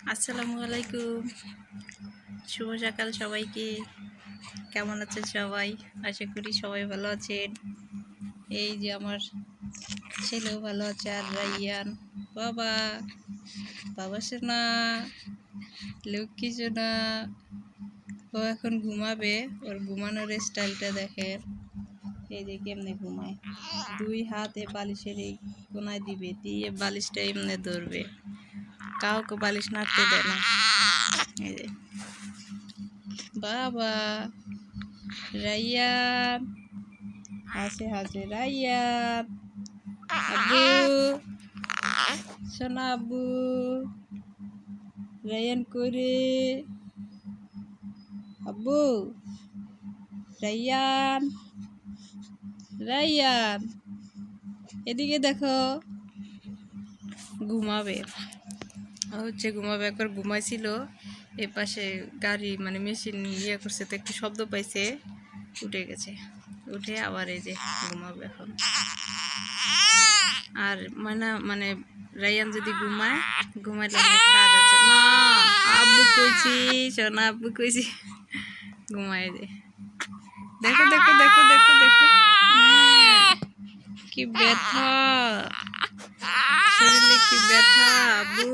আসসালামু আলাইকুম। শুভ সকাল সবাইকে। কেমন আছেন সবাই? আশা করি সবাই ভালো আছেন। এই যে আমার ছেলেও ভালো আছে, আর রাইয়ান। বাবা বাবা সোনা, লক্ষ্মী সোনা। ও এখন ঘুমাবে। ওর ঘুমানোর স্টাইলটা দেখেন। এই যে কেমনে ঘুমায়। দুই হাতে বালিশের এই কোনায় দিবে, দিয়ে বালিশটা এমনি ধরবে। কাউকে বালিশ নাড়তে দেয় না এই যে বাবা রাইয়ান হাসে হাসে রাইয়ান আব্বু সোনা আব্বু রাইয়ান করে আব্বু রাইয়ান রাইয়ান এদিকে দেখো ঘুমাবে ও হচ্ছে ঘুমাবে একবার ঘুমাইছিল এ পাশে গাড়ি মানে মেশিন ইয়ে করছে তো একটু শব্দ পাইছে উঠে গেছে। উঠে আবার এই যে ঘুমাবে এখন। আর মানে মানে রায়ান যদি ঘুমায় ঘুমাইলে কাজ আছে। না আব্বু কইছি সোনা আব্বু কইছি ঘুমায় যে দেখো দেখো দেখো দেখো দেখো। হ্যাঁ, কি ব্যথা। শরীরে কি ব্যথা আব্বু?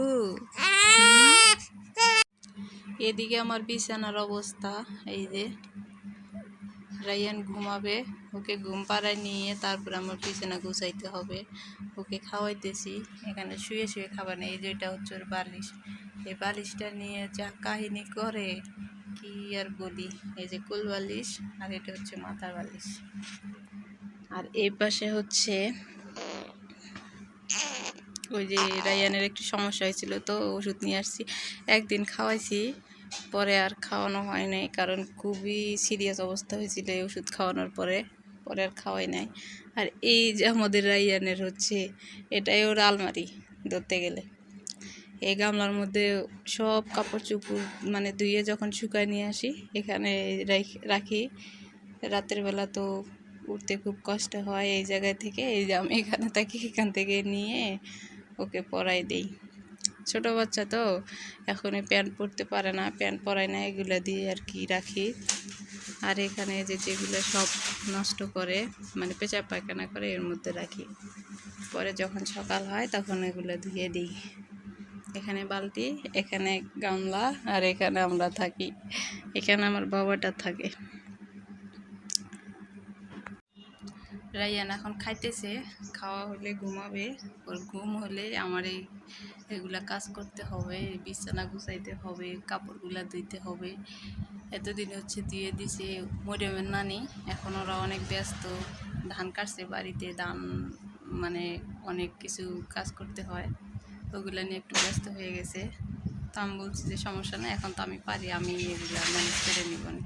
এদিকে আমার বিছানার অবস্থা, এই যে। রায়ান ঘুমাবে, ওকে ঘুম পাড়ায় নিয়ে তারপর আমার বিছানা গুছাইতে হবে। ওকে খাওয়াইতেছি, এখানে শুয়ে শুয়ে খাবার নেই, এই যে এটা হচ্ছে ওর বালিশ। এই বালিশটা নিয়ে যা কাহিনী করে, কি আর বলি? এই যে কুল বালিশ আর এটা হচ্ছে মাথার বালিশ। আর এই পাশে হচ্ছে ওই যে রায়ানের একটু সমস্যা হয়েছিল, তো ওষুধ নিয়ে আসছি। একদিন খাওয়াইছি, পরে আর খাওয়ানো হয় নাই, কারণ খুবই সিরিয়াস অবস্থা হয়েছিল এই ওষুধ খাওয়ানোর পরে পরে আর খাওয়াই নাই। আর এই যে আমাদের রাইয়ানের হচ্ছে, এটাই ওর আলমারি ধরতে গেলে। এই গামলার মধ্যে সব কাপড় চুপড় মানে ধুয়ে যখন শুকায় নিয়ে আসি, এখানে রাখি। রাতের বেলা তো উঠতে খুব কষ্ট হয় এই জায়গায় থেকে, এই যে আমি এখানে থাকি, এখান থেকে নিয়ে ওকে পরাই দেই। ছোট বাচ্চা তো এখন প্যান্ট পরতে পারে না। প্যান্ট পরাই না, এগুলো দিয়ে আর কি রাখি। আর এখানে যে যেগুলো সব নষ্ট করে মানে পেঁচা পায়খানা করে, এর মধ্যে রাখি। পরে যখন সকাল হয়, তখন এগুলো ধুয়ে দিই। এখানে বালতি, এখানে গামলা, আর এখানে আমরা থাকি। এখানে আমার বাবাটা থাকে। রাইয়ান এখন খাইতেছে, খাওয়া হলে ঘুমাবে। ওর ঘুম হলে আমার এই এগুলা কাজ করতে হবে, বিছানা গুছাইতে হবে, কাপড়গুলা ধুইতে হবে। এতদিন হচ্ছে দিয়ে দিছে মরিয়মের নানি। এখন ওরা অনেক ব্যস্ত, ধান কাটছে বাড়িতে, ধান মানে অনেক কিছু কাজ করতে হয়। ওগুলো নিয়ে একটু ব্যস্ত হয়ে গেছে। তো আমি বলছি যে সমস্যা নেই, এখন তো আমি পারি, আমি এগুলা ম্যানেজ করে নিব। না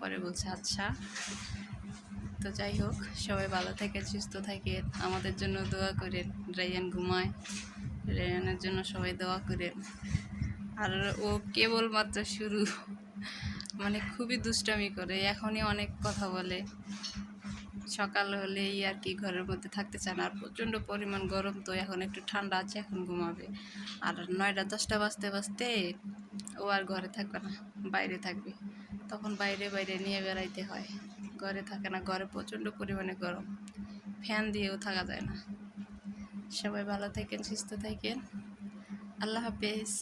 পরে বলছে আচ্ছা। তো যাই হোক, সবাই ভালো থাকে সুস্থ থাকে আমাদের জন্য দোয়া করেন, রায়ান ঘুমায়। রায়ানের জন্য সবাই দোয়া করেন। আর ও কেবলমাত্র শুরু। মানে খুবই দুষ্টামি করে, এখনই অনেক কথা বলে। সকাল হলেই আর কি ঘরের মধ্যে থাকতে চায় না। আর প্রচণ্ড পরিমাণ গরম তো, এখন একটু ঠান্ডা আছে, এখন ঘুমাবে। আর নয়টা, দশটা বাজতে বাজতে ও আর ঘরে থাকবে না, বাইরে থাকবে। তখন বাইরে বাইরে নিয়ে বেড়াইতে হয়। ঘরে থাকে না, ঘরে প্রচণ্ড পরিমাণে গরম। ফ্যান দিয়েও থাকা যায় না। সবাই ভালো থাকেন, সুস্থ থাকেন। আল্লাহ হাফেজ।